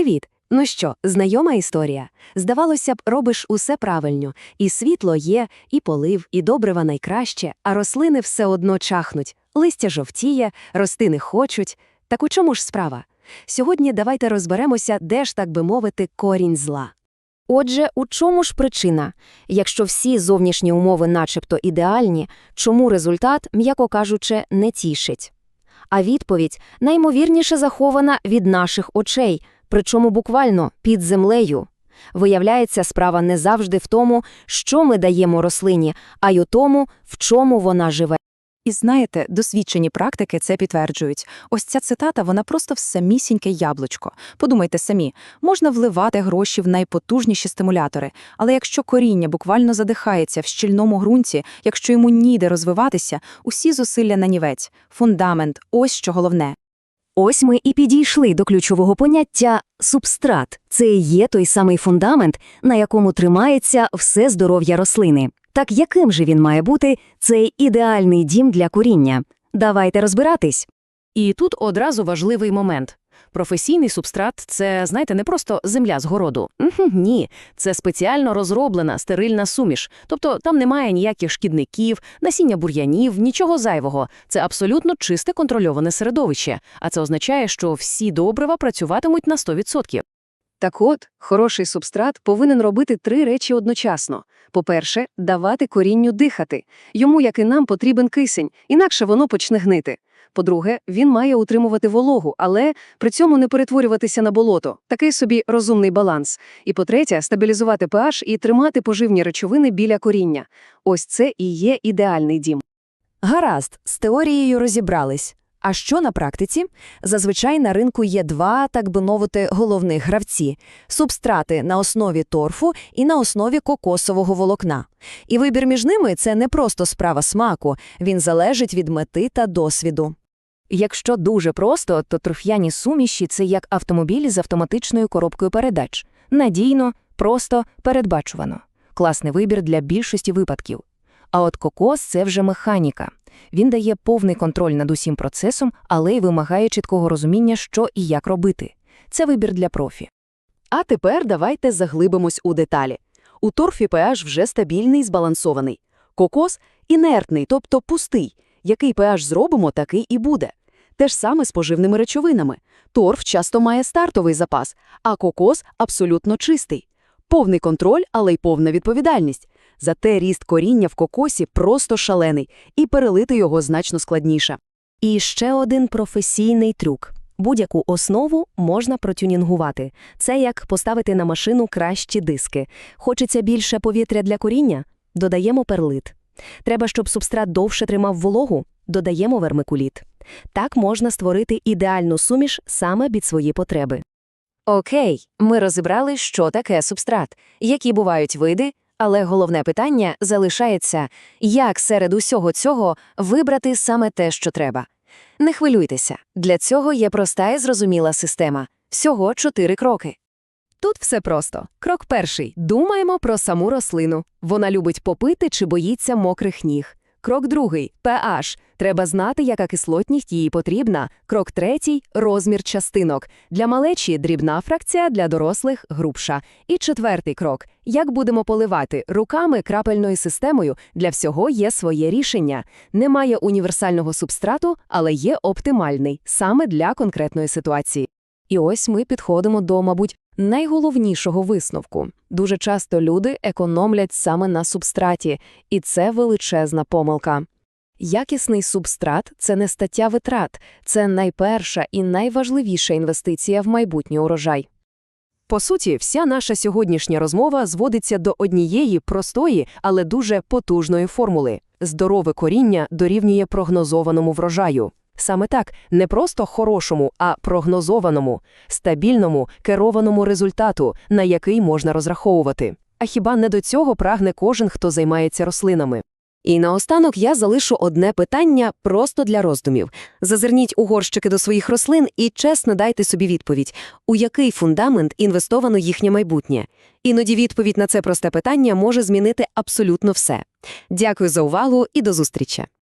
Привіт! Ну що, знайома історія? Здавалося б, робиш усе правильно. І світло є, і полив, і добрива найкраще, а рослини все одно чахнуть. Листя жовтіє, рости не хочуть. Так у чому ж справа? Сьогодні давайте розберемося, де ж, так би мовити, корінь зла. Отже, у чому ж причина? Якщо всі зовнішні умови начебто ідеальні, чому результат, м'яко кажучи, не тішить? А відповідь наймовірніше захована від наших очей, причому буквально під землею. Виявляється, справа не завжди в тому, що ми даємо рослині, а й у тому, в чому вона живе. І знаєте, досвідчені практики це підтверджують. Ось ця цитата, вона просто в самісіньке яблучко. Подумайте самі, можна вливати гроші в найпотужніші стимулятори, але якщо коріння буквально задихається в щільному ґрунті, якщо йому ніде розвиватися, усі зусилля нанівець, фундамент – ось що головне. Ось ми і підійшли до ключового поняття субстрат. Це є той самий фундамент, на якому тримається все здоров'я рослини. Так яким же він має бути цей ідеальний дім для коріння? Давайте розбиратись. І тут одразу важливий момент. Професійний субстрат – це, знаєте, не просто земля з городу. Ні, це спеціально розроблена стерильна суміш. Тобто там немає ніяких шкідників, насіння бур'янів, нічого зайвого. Це абсолютно чисте контрольоване середовище. А це означає, що всі добрива працюватимуть на 100%. Так от, хороший субстрат повинен робити три речі одночасно. По-перше, давати корінню дихати. Йому, як і нам, потрібен кисень, інакше воно почне гнити. По-друге, він має утримувати вологу, але при цьому не перетворюватися на болото. Такий собі розумний баланс. І по-третє, стабілізувати pH і тримати поживні речовини біля коріння. Ось це і є ідеальний дім. Гаразд, з теорією розібрались. А що на практиці? Зазвичай на ринку є два, так би мовити, головних гравці – субстрати на основі торфу і на основі кокосового волокна. І вибір між ними – це не просто справа смаку, він залежить від мети та досвіду. Якщо дуже просто, то торф'яні суміші – це як автомобіль з автоматичною коробкою передач. Надійно, просто, передбачувано. Класний вибір для більшості випадків. А от кокос – це вже механіка. Він дає повний контроль над усім процесом, але й вимагає чіткого розуміння, що і як робити. Це вибір для профі. А тепер давайте заглибимось у деталі. У торфі pH вже стабільний, збалансований. Кокос – інертний, тобто пустий. Який pH зробимо, такий і буде. Те ж саме з поживними речовинами. Торф часто має стартовий запас, а кокос – абсолютно чистий. Повний контроль, але й повна відповідальність. Зате ріст коріння в кокосі просто шалений, і перелити його значно складніше. І ще один професійний трюк. Будь-яку основу можна протюнінгувати. Це як поставити на машину кращі диски. Хочеться більше повітря для коріння? Додаємо перлит. Треба, щоб субстрат довше тримав вологу? Додаємо вермикуліт. Так можна створити ідеальну суміш саме під свої потреби. Окей, ми розібрали, що таке субстрат, які бувають види, але головне питання залишається, як серед усього цього вибрати саме те, що треба. Не хвилюйтеся, для цього є проста і зрозуміла система. Всього чотири кроки. Тут все просто. Крок перший. Думаємо про саму рослину. Вона любить попити чи боїться мокрих ніг. Крок другий – pH. Треба знати, яка кислотність їй потрібна. Крок третій – розмір частинок. Для малечі – дрібна фракція, для дорослих – грубша. І четвертий крок – як будемо поливати руками, крапельною системою. Для всього є своє рішення. Немає універсального субстрату, але є оптимальний, саме для конкретної ситуації. І ось ми підходимо до, мабуть, найголовнішого висновку. Дуже часто люди економлять саме на субстраті, і це величезна помилка. Якісний субстрат – це не стаття витрат, це найперша і найважливіша інвестиція в майбутній урожай. По суті, вся наша сьогоднішня розмова зводиться до однієї простої, але дуже потужної формули. Здорове коріння дорівнює прогнозованому врожаю. Саме так, не просто хорошому, а прогнозованому, стабільному, керованому результату, на який можна розраховувати. А хіба не до цього прагне кожен, хто займається рослинами? І наостанок я залишу одне питання просто для роздумів. Зазирніть у горщики до своїх рослин і чесно дайте собі відповідь, у який фундамент інвестовано їхнє майбутнє. Іноді відповідь на це просте питання може змінити абсолютно все. Дякую за увагу і до зустрічі!